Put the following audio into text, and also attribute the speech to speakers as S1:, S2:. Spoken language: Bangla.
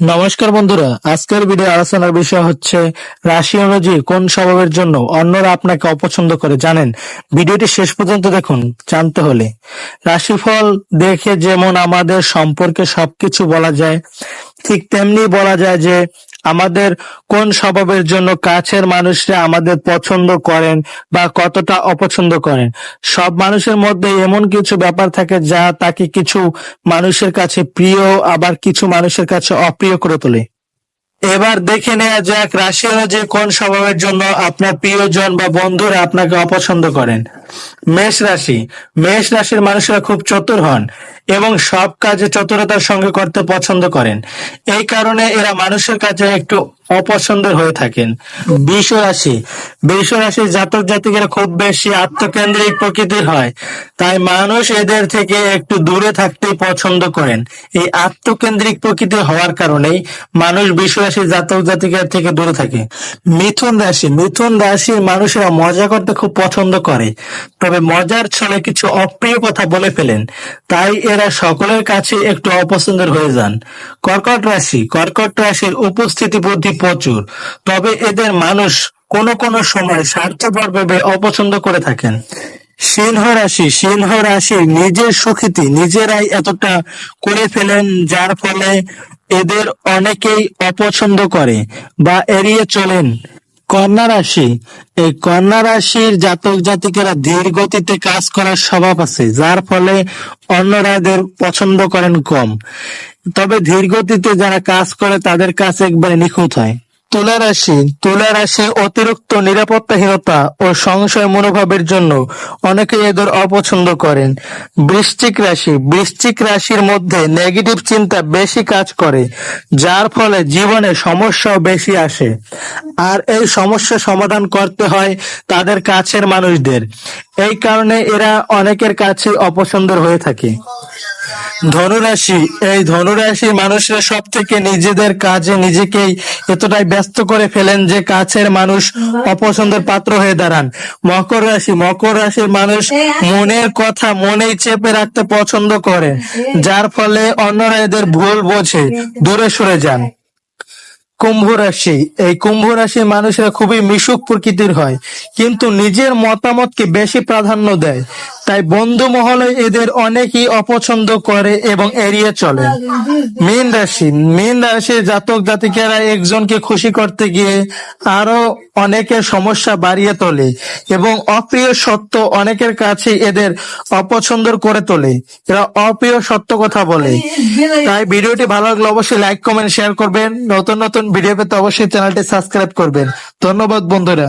S1: নমস্কার বন্ধুরা, আজকের ভিডিও আলোচনার বিষয় হচ্ছে রাশি অনুযায়ী কোন স্বভাবের জন্য অন্যরা আপনাকে অপছন্দ করে জানেন? ভিডিওটি শেষ পর্যন্ত দেখুন, জানতে হলে। রাশিফল দেখে যেমন আমাদের সম্পর্কে সবকিছু বলা যায়, ঠিক তেমনি বলা যায় যে আমাদের কোন স্বভাবের জন্য কাছের মানুষরা আমাদের পছন্দ করেন বা কতটা অপছন্দ করেন? সব মানুষের মধ্যে এমন কিছু ব্যাপার থাকে যা তাকে কিছু মানুষের কাছে প্রিয়, আবার কিছু মানুষের কাছে অপ্রিয় করে তোলে। এবার দেখে নেওয়া যাক রাশি যে কোন স্বভাবের জন্য আপনার প্রিয়জন বা বন্ধুরা আপনাকে অপছন্দ করেন। মেষ রাশি। মেষ রাশির মানুষরা খুব চতুর হন এবং সব কাজে চতুরতার সঙ্গে করতে পছন্দ করেন। এই কারণে এরা মানুষের কাছে একটু অপছন্দের হয়ে থাকেন। বিষ রাশি। বৃষ জাতক জাতিকেরা খুব বেশি আত্মকেন্দ্রিক প্রকৃতির হয়। তাই মানুষ এদের থেকে একটু দূরে থাকতে পছন্দ করেন। এই আত্মকেন্দ্রিক প্রকৃতি হওয়ার কারণেই মানুষ বৃষ জাতক জাতিকার থেকে দূরে থাকে। মিথুন রাশি, মিথুন রাশির মানুষেরা মজা করতে খুব পছন্দ করে। তবে মজার ছলে কিছু অপ্রিয় কথা বলে ফেলেন। তাই এরা সকলের কাছে একটু অপছন্দের হয়ে যান। কর্কট রাশি, কর্কট রাশির উপস্থিতি বুদ্ধি প্রচুর। তবে এদের মানুষ কোনো কোনো সময় স্বার্থপর ভেবে অপছন্দ করে থাকেন। সিংহ রাশি সিংহ রাশি নিজের সুখিতি, নিজেরাই এতটা করে ফেলেন যার ফলে এদের অনেকেই অপছন্দ করে বা এড়িয়ে চলেন। কন্যা রাশি, এই কন্যা রাশির জাতক জাতিকেরা ধীর গতিতে কাজ করার স্বভাব আছে, যার ফলে অন্যরা এদের পছন্দ করেন কম। তবে ধীর গতিতে যারা কাজ করে তাদের কাজ একবারে নিখুঁত হয়। তুলা রাশি তুলা রাশি অতিরিক্ত নিরাপত্তাহীনতা ও সংশয় মনোভাবের জন্য অনেকে এদের অপছন্দ করেন। বৃশ্চিক রাশি, বৃশ্চিক রাশির মধ্যে নেগেটিভ চিন্তা বেশি কাজ করে, যার ফলে জীবনে সমস্যাও বেশি আসে। আর এই সমস্যা সমাধান করতে হয় তাদের কাছের মানুষদের। এই কারণে এরা অনেকের কাছে অপছন্দের হয়ে থাকে। ধনুরাশি, এই ধনুরাশি মানুষরা সব থেকে নিজেদের কাজে নিজেকেই এতটাই ব্যস্ত করে ফেলেন যে কাছের মানুষ অপছন্দের পাত্র হয়ে দাঁড়ান। মকর রাশি, মকর রাশির মানুষ মনের কথা মনেই চেপে রাখতে পছন্দ করে, যার ফলে অন্যরা এদের ভুল বোঝে, দূরে সরে যান। কুম্ভ রাশি, এই কুম্ভ রাশির মানুষরা খুবই মিশুক প্রকৃতির হয়, কিন্তু নিজের মতামতকে বেশি প্রাধান্য দেয়। তাই বন্ধু মহলে এদের অনেকেই অপছন্দ করে এবং এড়িয়ে চলে। মীন রাশি, মীন রাশির জাতক জাতিকেরা একজনকে খুশি করতে গিয়ে আরও অনেকের সমস্যা বাড়িয়ে তোলে এবং অপ্রিয় সত্য অনেকের কাছে এদের অপছন্দ করে তোলে। এরা অপ্রিয় সত্য কথা বলে। তাই ভিডিওটি ভালো লাগলে অবশ্যই লাইক, কমেন্ট শেয়ার করবেন। নতুন নতুন ভিডিও পেতে অবশ্যই চ্যানেলটি সাবস্ক্রাইব করবেন। ধন্যবাদ বন্ধুরা।